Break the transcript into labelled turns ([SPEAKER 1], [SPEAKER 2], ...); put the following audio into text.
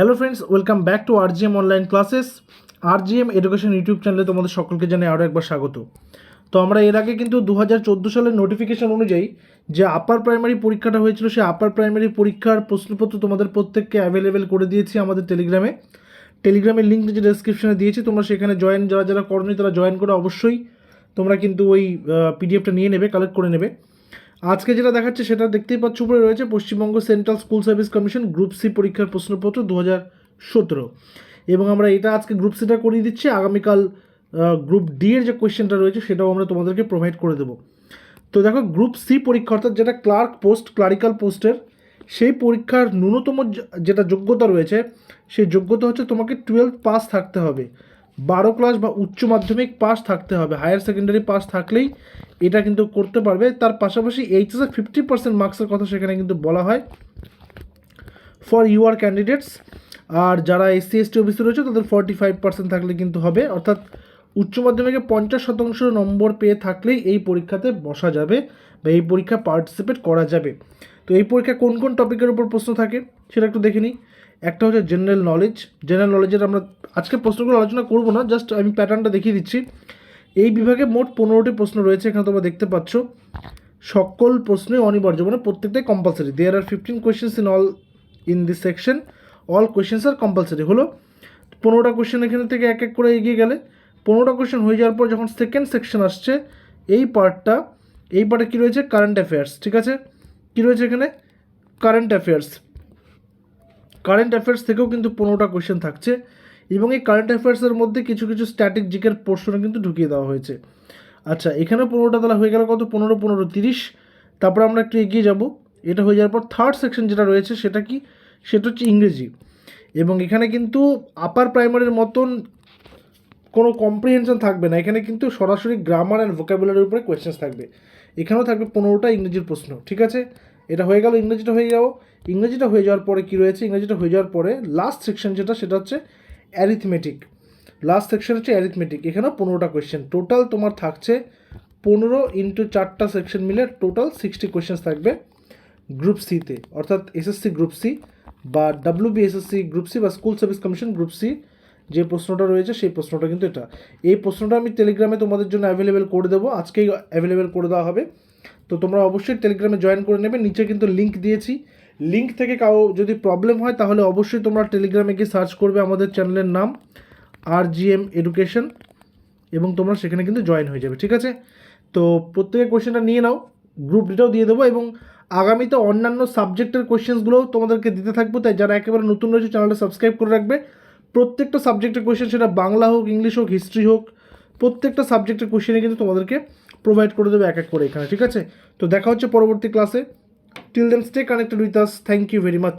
[SPEAKER 1] Hello friends welcome back to R GM online classes R GM education YouTube চ্যানেলে তোমাদের সকলকে জানাই আরও একবার স্বাগত। তো আমরা এর আগে কিন্তু দু হাজার চোদ্দ সালের নোটিফিকেশন অনুযায়ী যে আপার প্রাইমারি পরীক্ষাটা হয়েছিল, সেই আপার প্রাইমারি পরীক্ষার প্রশ্নপত্র তোমাদের প্রত্যেককে অ্যাভেলেবেল করে দিয়েছি আমাদের টেলিগ্রামে টেলিগ্রামের লিঙ্ক যে ডেসক্রিপশনে দিয়েছি, তোমরা সেখানে জয়েন যারা যারা করনি তারা জয়েন করে অবশ্যই তোমরা কিন্তু ওই পিডিএফটা নিয়ে নেবে কালেক্ট করে নেবে। আজকে যেটা দেখাচ্ছে সেটা দেখতেই পাচ্ছ, উপরে রয়েছে Paschimbanga central school service commission group C পরীক্ষার প্রশ্নপত্র দু হাজার সতেরো। এবং আমরা এটা আজকে গ্রুপ সিটা করিয়ে দিচ্ছি। আগামীকাল গ্রুপ ডি এর যে কোয়েশ্চেনটা রয়েছে সেটাও আমরা তোমাদেরকে প্রোভাইড করে দেবো। তো দেখো, গ্রুপ সি পরীক্ষা অর্থাৎ যেটা ক্লার্ক পোস্ট, ক্লারিক্যাল পোস্টের, সেই পরীক্ষার ন্যূনতম যেটা যোগ্যতা রয়েছে, সেই যোগ্যতা হচ্ছে তোমাকে টুয়েলভ পাস থাকতে হবে। বারো ক্লাস বা উচ্চ মাধ্যমিক পাস থাকতে হবে। হায়ার সেকেন্ডারি পাস থাকলেই এটা কিন্তু করতে পারবে। তার পাশাপাশি এইচএসে ফিফটি পার্সেন্ট মার্কসের কথা সেখানে কিন্তু বলা হয় ফর ইউআর ক্যান্ডিডেটস আর যারা এসসি এসটি ওবিসি রয়েছে, তাদের ফর্টি ফাইভ পার্সেন্ট থাকলে কিন্তু হবে। অর্থাৎ উচ্চ মাধ্যমিকে পঞ্চাশ শতাংশ নম্বর পেয়ে থাকলেই এই পরীক্ষাতে বসা যাবে বা এই পরীক্ষা পার্টিসিপেট করা যাবে। তো এই পরীক্ষা কোন কোন টপিকের উপর প্রশ্ন থাকে সেটা একটু দেখে নিই। একটা হচ্ছে জেনারেল নলেজ জেনারেল নলেজের আমরা আজকে প্রশ্নগুলো আলোচনা করব না জাস্ট আমি প্যাটার্নটা দেখিয়ে দিচ্ছি। এই বিভাগে মোট পনেরোটি প্রশ্ন রয়েছে, এখানে তোমরা দেখতে পাচ্ছ। সকল প্রশ্নই অনিবার্য মানে প্রত্যেকটাই compulsory there are fifteen questions in all in this section all questions are compulsory হলো, পনেরোটা কোয়েশ্চেন এখানে থেকে এক এক করে এগিয়ে গেলে, পনেরোটা কোয়েশ্চেন হয়ে যাওয়ার পর যখন সেকেন্ড সেকশন আসছে, এই পার্টটা এই পার্টে কী রয়েছে? কারেন্ট অ্যাফেয়ার্স ঠিক আছে? কী রয়েছে এখানে? কারেন্ট অ্যাফেয়ার্স কারেন্ট অ্যাফেয়ার্স থেকেও কিন্তু পনেরোটা কোয়েশ্চেন থাকছে এবং এই কারেন্ট অ্যাফেয়ার্সের মধ্যে কিছু কিছু স্ট্যাটিক জিকের পোর্শনে কিন্তু ঢুকিয়ে দেওয়া হয়েছে। আচ্ছা এখানে পনেরোটা তাহলে হয়ে গেল কত? পনেরো পনেরো, তিরিশ। তারপর আমরা একটু এগিয়ে যাব। এটা হয়ে যাওয়ার পর থার্ড সেকশন যেটা রয়েছে সেটা কি? সেটা হচ্ছে ইংরেজি। এবং এখানে কিন্তু আপার প্রাইমারির মতন কোনো কম্প্রিহেনশন থাকবে না। এখানে কিন্তু সরাসরি গ্রামার অ্যান্ড ভোকাবুলারির উপরে কোয়েশ্চেন্স থাকবে। এখানেও থাকবে পনেরোটা ইংরেজির প্রশ্ন, ঠিক আছে? এটা হয়ে গেল ইংরেজিটা হয়ে যাও। ইংরেজিটা হয়ে যাওয়ার পরে কী রয়েছে? ইংরেজিটা হয়ে যাওয়ার পরে লাস্ট সেকশন যেটা, সেটা হচ্ছে অ্যারিথমেটিক লাস্ট সেকশন হচ্ছে অ্যারিথমেটিক এখানেও পনেরোটা কোয়েশ্চেন টোটাল তোমার থাকছে পনেরো ইন্টু চারটা সেকশন মিলে টোটাল সিক্সটি কোয়েশ্চেন্স থাকবে গ্রুপ সিতে অর্থাৎ এসএসসি গ্রুপ সি বা ডাব্লিউ এসএসসি গ্রুপ সি বা school service commission group C যে প্রশ্নটা রয়েছে, সেই প্রশ্নটা কিন্তু এটা। এই প্রশ্নটা আমি টেলিগ্রামে তোমাদের জন্য অ্যাভেলেবেল করে দেবো। আজকেই অ্যাভেলেবেল করে দেওয়া হবে। তো তোমরা অবশ্যই টেলিগ্রামে জয়েন করে নেবে। নিচে কিন্তু লিঙ্ক দিয়েছি। লিঙ্ক থেকে কাউ যদি প্রবলেম হয়, তাহলে অবশ্যই তোমরা টেলিগ্রামে গিয়ে সার্চ করবে আমাদের চ্যানেলের নাম আর জি এম এডুকেশন এবং তোমরা সেখানে কিন্তু জয়েন হয়ে যাবে, ঠিক আছে? তো প্রত্যেকের কোয়েশ্চেনটা নিয়ে নাও। গ্রুপ ডিটাও দিয়ে দেবো, এবং আগামীতে অন্যান্য সাবজেক্টের কোয়েশ্চেন্সগুলোও তোমাদেরকে দিতে থাকব। তাই যারা একেবারে নতুন রয়েছে চ্যানেলটা সাবস্ক্রাইব করে রাখবে। প্রত্যেকটা সাবজেক্টের কোয়েশ্চেন সেটা বাংলা হোক, ইংলিশ হোক হিস্ট্রি হোক, প্রত্যেকটা সাবজেক্টের কোয়েশ্চেনে কিন্তু তোমাদেরকে প্রোভাইড করে দেবে এক এক করে এখানে, ঠিক আছে? তো দেখা হচ্ছে পরবর্তী ক্লাসে till then stay connected with us thank you very much